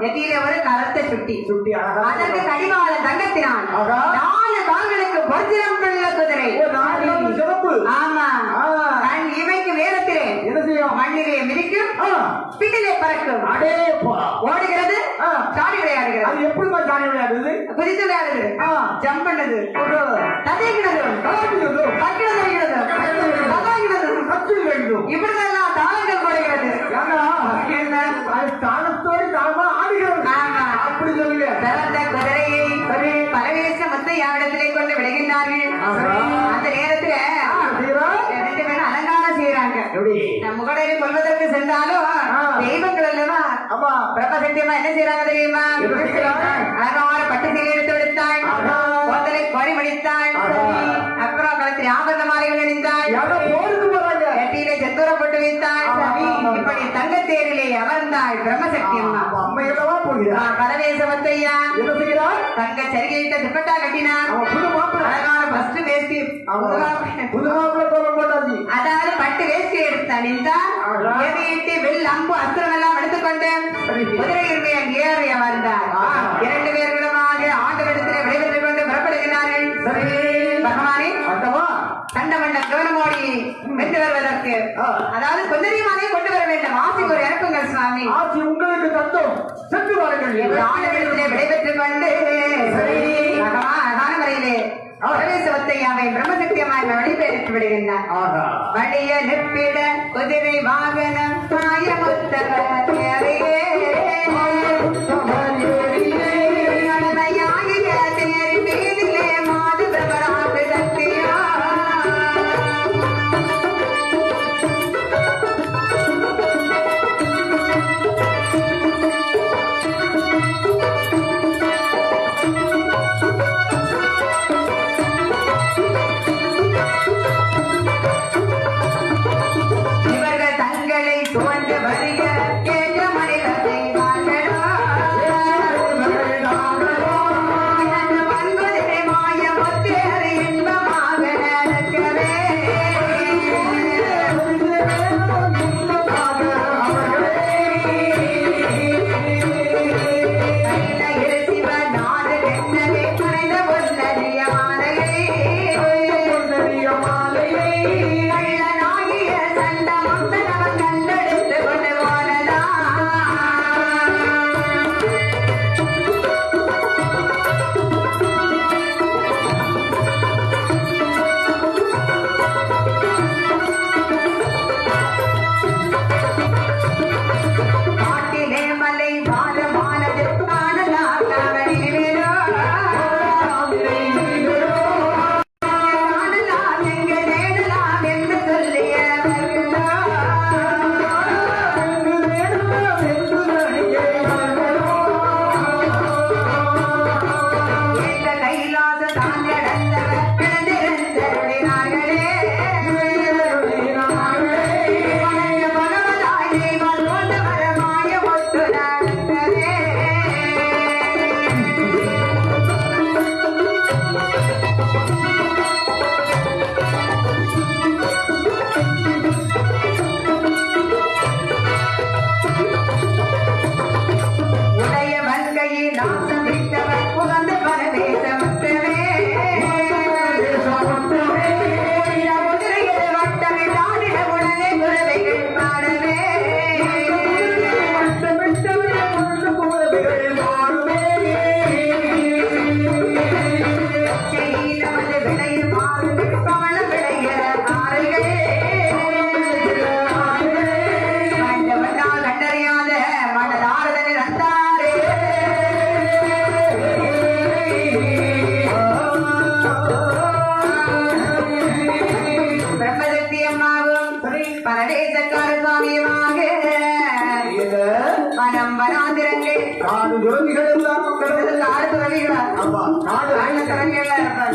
நெத்தியில ஒரு கரத்தை சுட்டி. சுட்டி அதற்கு கடிவாள தங்கத்தினான் நாலு கால்களுக்கு குதிரை. சிறப்பு ஆமா. கண் இமைக்கு வேதத்திலே மண்ணிலே மிதிக்கும். பின்னிலே பறக்கும். ஓடுகிறது. விளையாடுகிறது அது எப்படிமா ஜானி குதித்து. ஜம்ப் பண்ணுது. வேண்டும். தாளங்கள் என்ன? தாளத்தோடு தாளமா ஆடுகிறது. அப்படி சொல்லுங்க. பிறந்த குதிரையை பரவேச மத்தையாவிடத்திலே கொண்டு விடுகின்றார்கள். அந்த நேரத்துல? ரெண்டு பேரும் அலங்காரம் செய்யறாங்க. நம்ம கூட கொள்வதற்கு சென்றாலும். தெய்வங்கள் அல்லவா ஆமா பிரபசத்தியமா என்ன செய்யறாங்க தெரியுமா? அழகான பட்டு சீலை எடுத்து விடுத்தாள் ஆஹா. கோத்தலை கோரி முடித்தாள் ஆஹா. அப்புறம் கழுத்தில் ஆபரண மாலைகள் அணிந்தாள் யாரோ போருக்கு போறாங்க போட்டு. இப்படி தங்கத்தேரிலே அமர்ந்தாள் பிரம்மசக்தி அம்மா அப்ப அம்மையிலவா போகிறார் என்ன செய்கிறார் தங்க சரிகையிட்ட துப்பட்டா கட்டினான் அவன் புது மாப்பிள்ளை அழகான பஸ்ட் வேஷ்டி. அவன் புது மாப்பிள்ளை கோலம் போட்டாச்சு. அதாவது பட்டு வேஷ்டி எடுத்து அணிந்தால் ஆஹா. எதையிட்டு வில் அம்பு அஸ்திரம் எல்லாம் எடுத்துக்கொண்டு சரி. குதிரையின் மேல் ஏறி அமர்ந்தார் ஆஹா. இரண்டு பேர்களுமாக ஆண்டவரிடத்திலே விடைபெற்றுக் கொண்டு புறப்படுகிறார்கள். பகவானே அந்தவா கண்டமண்ட கவனமோடி வென்று வருவதற்கு. அதாவது குதிரைமானே கொண்டு வர வேண்டும் ஆசைக்கு ஒரு இறக்குங்கள் சுவாமி ஆட்சி உங்களுக்கு தந்தோம். சென்று வாருங்கள். ஆண்டவரிடத்திலே விடைபெற்றுக் கொண்டு முறையிலே பிரவேசவத்தையாவை வழிபெற்று விடுகின்றார். வழிய நிற்பிட குதிரை வாகனம் சாயமுத்தவர்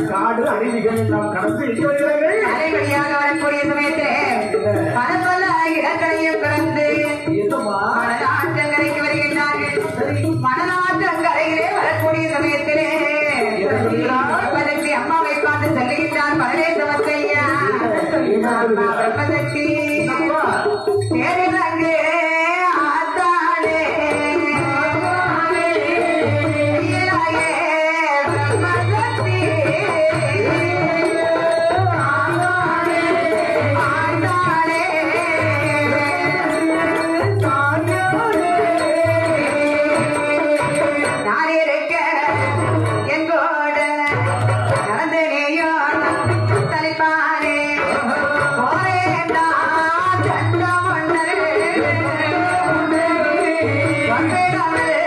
காடு அருவிகள் எல்லாம் கடந்து எங்கே வருகிறார்கள் அரைவழியாக வரக்கூடிய சமயத்திலே பல பல இடங்களையும் பிறந்து மணலாற்றங்கரைக்கு வருகின்றார்கள். மணலாற்றங்கரையிலே வரக்கூடிய சமயத்திலே அம்மாவை பார்த்து சொல்லுகின்றார் பிரம்மசக்தி. என்னம்மா? தேரிலங்கு रंग